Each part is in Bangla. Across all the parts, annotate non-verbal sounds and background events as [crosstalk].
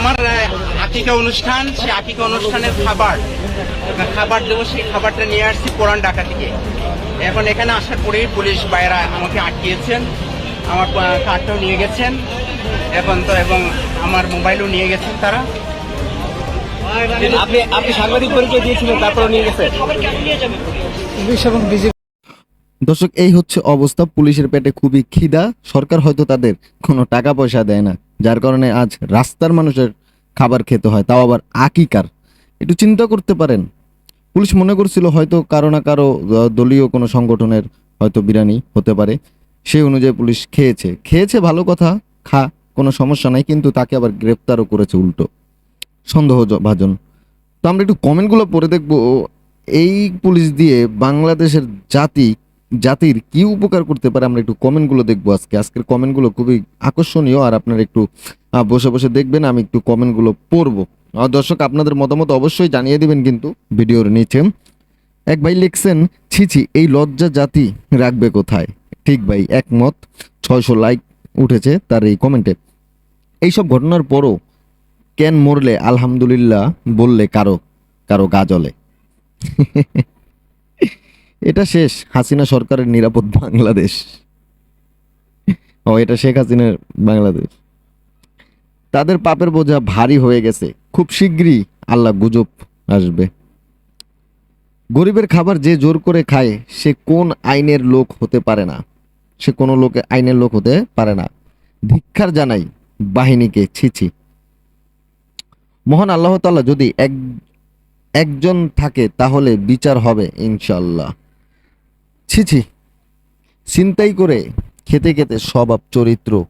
আমার আকিকা অনুষ্ঠান সেই আকিকা অনুষ্ঠানের খাবার খাবার দেবো সেই খাবারটা নিয়ে আসছি পুরান ঢাকা থেকে। এখন এখানে আসার পরেই পুলিশ বাইরা আমাকে আটকিয়েছেন আমার কার্ডটাও নিয়ে গেছেন এখন তো এবং আমার মোবাইলও নিয়ে গেছেন তারা। আপনি আপনি সাংবাদিক পরিচয় দিয়েছিলেন তারপরে নিয়ে গেছে পুলিশ এবং বিজেপি দর্শক এই হচ্ছে অবস্থা। পুলিশের পেটে খুবই খিদা। সরকার হয়তো তাদের কোনো টাকা পয়সা দেয় না। যার কারণে আজ রাস্তার মানুষের খাবার খেতে হয়, তাও আবার আকিকার। একটু চিন্তা করতে পারেন। পুলিশ মনে করছিল হয়তো কারও না কারও দলীয় কোনো সংগঠনের হয়তো বিরিয়ানি হতে পারে। সেই অনুযায়ী পুলিশ খেয়েছে। খেয়েছে ভালো কথা, খা, কোনো সমস্যা নাই, কিন্তু তাকে আবার গ্রেপ্তারও করেছে উল্টো। সন্দেহভাজন। তো আমরা একটু কমেন্টগুলো পড়ে দেখব। এই পুলিশ দিয়ে বাংলাদেশের জাতি জাতির কি উপকার করতে পারে আমরা একটু কমেন্টগুলো দেখব আজকে। আজকের কমেন্টগুলো খুবই আকর্ষণীয় আর আপনারা একটু বসে বসে দেখবেন, আমি একটু কমেন্টগুলো পড়ব। দর্শক, আপনাদের মতামত অবশ্যই জানিয়ে দিবেন কিন্তু ভিডিওর নিচে। এক ভাই লিখছেন ছিছি এই লজ্জা জাতি রাখবে কোথায়? ঠিক ভাই, একমত। ছয়শো লাইক উঠেছে তার এই কমেন্টে। এইসব ঘটনার পরও কেন মরলে আলহামদুলিল্লাহ বললে কারও কারও গা জ্বলে? [laughs] এটা শেষ, হাসিনা সরকারের নিরাপদ বাংলাদেশ। ও, এটা শেখ হাসিনার বাংলাদেশ। তাদের পাপের বোঝা ভারী হয়ে গেছে। খুব শীঘ্রই আল্লাহ গুজব আসবে। গরিবের খাবার যে জোর করে খায়, সে কোন আইনের লোক হতে পারে না। সে কোনো লোকে, আইনের লোক হতে পারে না। ধিক্ষার জানাই বাহিনীকে ছিছি মহান আল্লাহ তাআলা যদি এক, একজন থাকে, তাহলে বিচার হবে ইনশাল্লাহ ছি ছি। চিন্তাই করে খেতে খেতে স্বভাব চরিত্র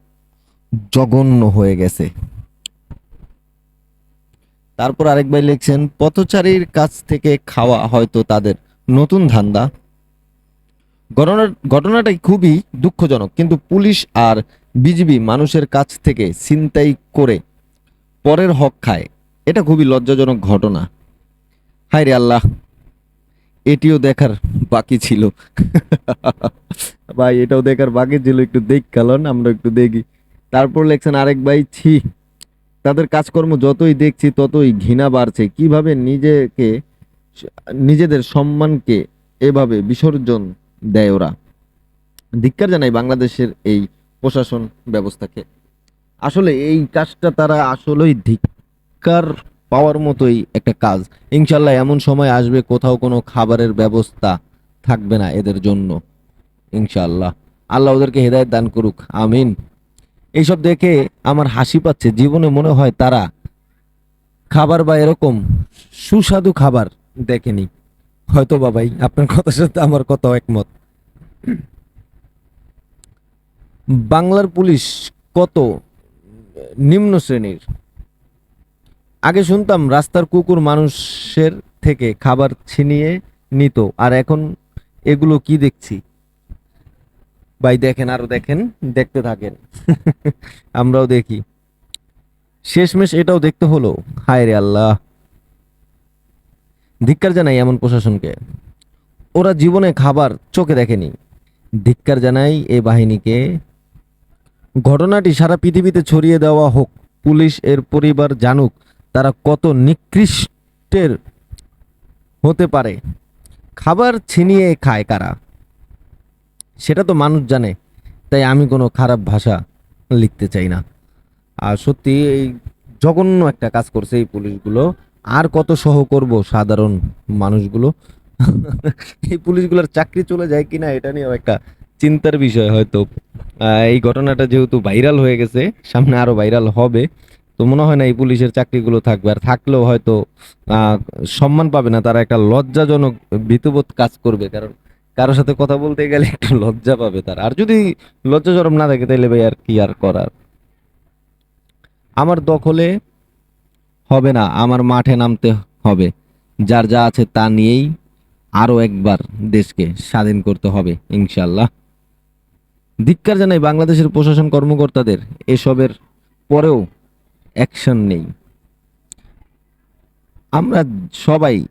জঘন্য হয়ে গেছে। তারপর আরেক ভাই লিখছেন, পথচারীর কাছ থেকে খাওয়া হয়তো তাদের নতুন ধান্দা। ঘটনা, ঘটনাটাই খুবই দুঃখজনক, কিন্তু পুলিশ আর বিজিবি মানুষের কাছ থেকে চিন্তাই করে পরের হক খায়। এটা খুবই লজ্জাজনক ঘটনা। হায় রে আল্লাহ। এটিও দেখার বাকি ছিল। ভাই, এটাও দেখার বাকি ছিল, একটু দেখ কালন, আমরা একটু দেখি। তারপর লেখছেন আরেক ভাই, ছি, তাদের কাজকর্ম যতই দেখছি ততই ঘৃণা বাড়ছে। কীভাবে নিজেকে, নিজেদের সম্মানকে এভাবে বিসর্জন দেয় ওরা? ধিক্কার জানাই বাংলাদেশের এই প্রশাসন ব্যবস্থাকে। আসলে এই কাজটা তারা আসলেই ধিক্কার পাওয়ার মতোই একটা কাজ। ইনশাল্লাহ এমন সময় আসবে, কোথাও কোনো খাবারের ব্যবস্থা থাকবে না এদের জন্য। ইনশাল্লাহ। আল্লাহ ওদেরকে হেদায়ত দান করুক। আমিন। এইসব দেখে আমার হাসি পাচ্ছে। জীবনে মনে হয় তারা খাবার বা এরকম সুস্বাদু খাবার দেখেনি। হয়তো বাবাই আপনার কথার সাথে আমার কথা একমত। বাংলার পুলিশ কত নিম্ন শ্রেণির? আগে শুনতাম রাস্তার কুকুর মানুষের থেকে খাবার ছিনিয়ে নিত, আর এখন এগুলো কি দেখছি? ভাই দেখেন, আরও দেখেন, দেখতে থাকেন। [laughs] আমরাও দেখি। শেষমেশ এটাও দেখতে হলো। হায় রে আল্লাহ। ধিক্কার জানাই এমন প্রশাসনকে। ওরা জীবনে খাবার চোখে দেখেনি। ধিক্কার জানাই এ বাহিনীকে। ঘটনাটি সারা পৃথিবীতে ছড়িয়ে দেওয়া হোক, পুলিশ, এর পরিবার জানুক তারা কত নিকৃষ্টের হতে পারে। খাবার ছিনিয়ে খায় কারা? সেটা তো মানুষ জানে, তাই আমি কোনো খারাপ ভাষা লিখতে চাই না। আর সত্যি এই জঘন্য একটা কাজ করছে এই পুলিশগুলো। আর কত সহ করব সাধারণ মানুষগুলো? এই পুলিশগুলোর চাকরি চলে যায় কিনা এটা নিয়েও একটা চিন্তার বিষয় হয়তো। এই ঘটনাটা যেহেতু ভাইরাল হয়ে গেছে, সামনে আরও ভাইরাল হবে। তো মনে হয় না এই পুলিশের চাকরিগুলো থাকবে। আর থাকলেও হয়তো সম্মান পাবে না, তারা একটা লজ্জাজনক ভীতবোধ কাজ করবে। কারণ কারোর সাথে কথা বলতে গেলে একটু লজ্জা পাবে তারা। আর যদি লজ্জা জরম না থাকে তাহলে ভাই আর কি আর করার? আমার দখলে হবে না, আমার মাঠে নামতে হবে। যার যা আছে তা নিয়েই আরও একবার দেশকে স্বাধীন করতে হবে ইনশাল্লাহ ধিক্কার জানাই বাংলাদেশের প্রশাসন কর্মকর্তাদের, এসবের পরেও অ্যাকশন নেই। আমরা সবাই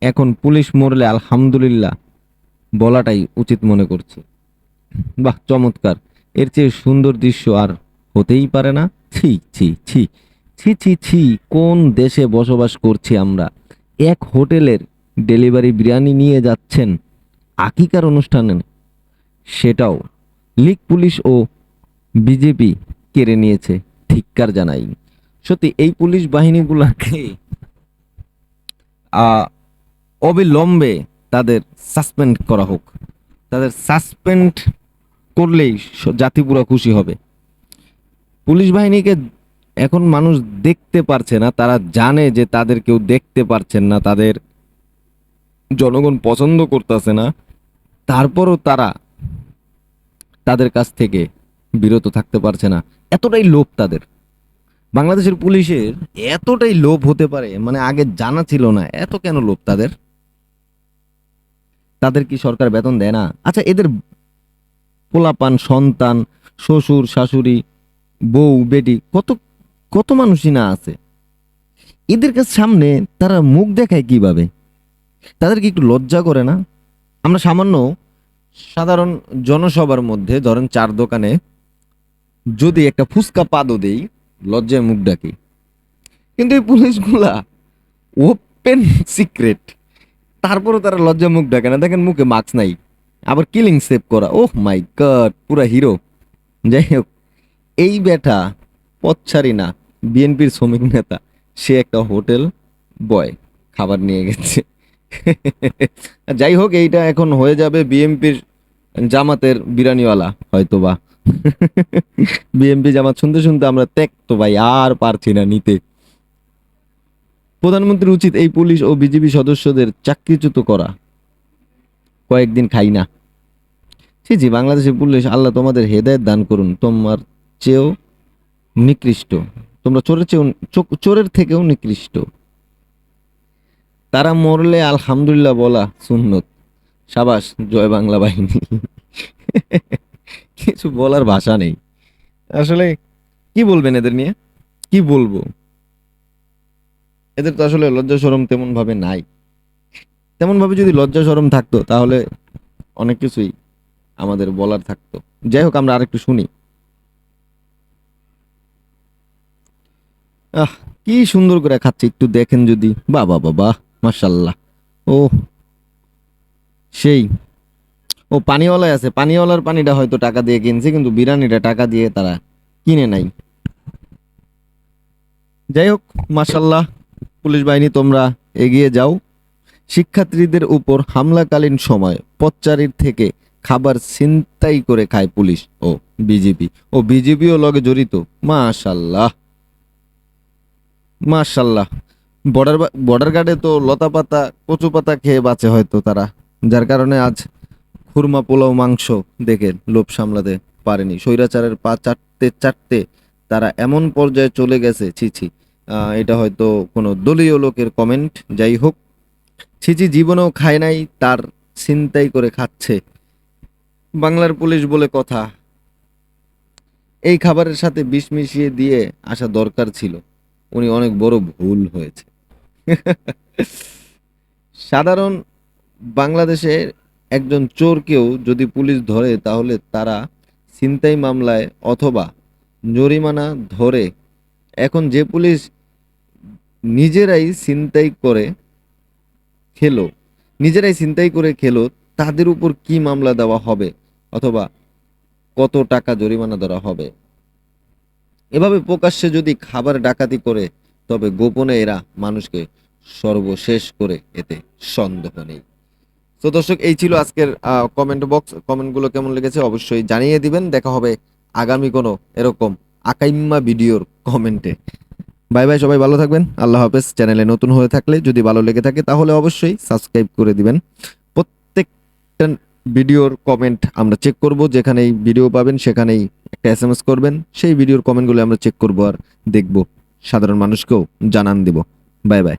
এখন পুলিশ মরলে আলহামদুলিল্লাহ বলাটাই উচিত মনে করছি। বাহ, চমৎকার। এর চেয়ে সুন্দর দৃশ্য আর হতেই পারে না। ছি ছি ছি ছি ছি ছি, কোন দেশে বসবাস করছি আমরা? এক হোটেলের ডেলিভারি বিরিয়ানি নিয়ে যাচ্ছেন আকিকার অনুষ্ঠানে। সেটাও লিগ পুলিশ ও বিজেপি কেড়ে নিয়েছে, ধিক্কার জানাই। সত্যি এই পুলিশ বাহিনীগুলোকে অবিলম্বে তাদের সাসপেন্ড করা হোক। তাদের সাসপেন্ড করলেই স- জাতি পুরো খুশি হবে। পুলিশ বাহিনীকে এখন মানুষ দেখতে পারছে না তারা জানে যে তাদের কেউ দেখতে পারছেন না তাদের জনগণ পছন্দ করতেছে না। তারপরও তারা তাদের কাছ থেকে বিরত থাকতে পারছে না। এতটাই লোভ তাদের। বাংলাদেশের পুলিশের এতটাই লোভ হতে পারে মানে আগে জানা ছিল না, এত কেন লোভ তাদের? তাদের কি সরকার বেতন দেয় না? আচ্ছা এদের পোলাপান, সন্তান, শ্বশুর, শাশুড়ি, বউ, বেটি, কত কত মানুষই না আছে। এদের কাছে সামনে তারা মুখ দেখায় কীভাবে? তাদের কি একটু লজ্জা করে না? আমরা সামান্য সাধারণ জনসভার মধ্যে ধরেন চার দোকানে যদি একটা ফুচকা পাদও দেই লজ্জায় মুখ ডাকি। কিন্তু এই পুলিশগুলা ওপেন সিক্রেট তারপরও তারা লজ্জা মুখ ডাকে না। দেখেন মুখে মাস্ক নাই। আবার কিলিং সেভ করা। ওহ মাই গড পুরা হিরো যাই হোক, এই বেটা পথছাড়ি না বিএনপির শ্রমিক নেতা। সে একটা হোটেল বয় খাবার নিয়ে গেছে। যাই হোক, এইটা এখন হয়ে যাবে বিএনপির জামাতের বিরিয়ানিওয়ালা হয়তো বা বিএনপি জামাত শুনতে শুনতে আমরা ত্যাক্ত ভাই আর পারছি না নিতে। প্রধানমন্ত্রীর উচিত এই পুলিশ ও বিজেপি সদস্যদের চাকরিচ্যুত করা। কয়েকদিন খাই না। জি জি বাংলাদেশের পুলিশ, আল্লাহ তোমাদের হেদায়েত দান করুন, তোমার চেয়েও নিকৃষ্ট। তোমরা চোরের চেয়েও চোরের থেকেও নিকৃষ্ট। তারা মরলে আলহামদুলিল্লাহ বলা সুন্নত। সাবাস, জয় বাংলা বাহিনী। [laughs] কিছু বলার ভাষা নেই। আসলে কি বলবেন এদের নিয়ে? কি বলব? এদের তো আসলে লজ্জা সরম তেমন ভাবে নাই। তেমন ভাবে যদি লজ্জা সরম থাকতো, তাহলে অনেক কিছুই আমাদের বলার থাকতো। যাই হোক, আমরা আরেকটু শুনি। আহ, কি সুন্দর করে খাচ্ছে, একটু দেখেন যদি। বাবা বাবা মাশাল্লাহ ও সেই। ও পানিওয়ালায় আছে। পানিওয়ালার পানিটা হয়তো টাকা দিয়ে কিনছে, কিন্তু বিরিয়ানিটা টাকা দিয়ে তারা কিনে নাই। যাই হোক মাশাল্লাহ পুলিশ বাহিনী, তোমরা এগিয়ে যাও। শিক্ষার্থীদের উপর হামলাকালীন সময় পথচারীর থেকে খাবার ছিনতাই করে খায় পুলিশ ও বিজেপি ও বিজেপিও লগে জড়িত। মাশাল্লাহ মাশাল্লাহ বর্ডার বর্ডার গার্ডে তো লতা পাতা কচু পাতা খেয়ে বাঁচে হয়তো তারা। যার কারণে আজ খুরমা পোলাও, মাংস দেখে লোভ সামলাতে পারেনি। স্বৈরাচারের পা চাটতে চাটতে তারা এমন পর্যায়ে চলে গেছে, ছি ছি। এটা হয়তো কোনো দলীয় লোকের কমেন্ট যাই হোক। ছিচি জীবনেও খায় নাই, তার ছিনতাই করে খাচ্ছে। বাংলার পুলিশ বলে কথা, এই খাবারের সাথে বিষ মিশিয়ে দিয়ে আসা দরকার ছিল। উনি অনেক বড় ভুল হয়েছে। সাধারণ বাংলাদেশের একজন চোরকেও যদি পুলিশ ধরে, তাহলে তারা ছিনতাই মামলায় অথবা জরিমানা ধরে। এখন যে পুলিশ নিজেরাই ছিনতাই করে খেলো, নিজেরাই ছিনতাই করে খেলো, তাদের উপর কি মামলা দেওয়া হবে অথবা কত টাকা জরিমানা দেওয়া হবে? এভাবে প্রকাশ্যে যদি খাবার ডাকাতি করে, তবে গোপনে এরা মানুষকে সর্বশেষ করে এতে সন্দেহ নেই। তো দর্শক, এই ছিল আজকের কমেন্ট বক্স কমেন্টগুলো কেমন লেগেছে অবশ্যই জানিয়ে দিবেন। দেখা হবে আগামী কোনো এরকম আকাইম্মা ভিডিওর কমেন্টে বাই বাই সবাই ভালো থাকবেন। আল্লাহ হাফেজ। চ্যানেলে নতুন হয়ে থাকলে যদি ভালো লেগে থাকে, তাহলে অবশ্যই সাবস্ক্রাইব করে দিবেন। প্রত্যেকটা ভিডিওর কমেন্ট আমরা চেক করব। যেখানেই ভিডিও পাবেন, সেখানেই একটা এস এম এস করবেন। সেই ভিডিওর কমেন্টগুলো আমরা চেক করব আর দেখব। সাধারণ মানুষকেও জানান দিব। Bye bye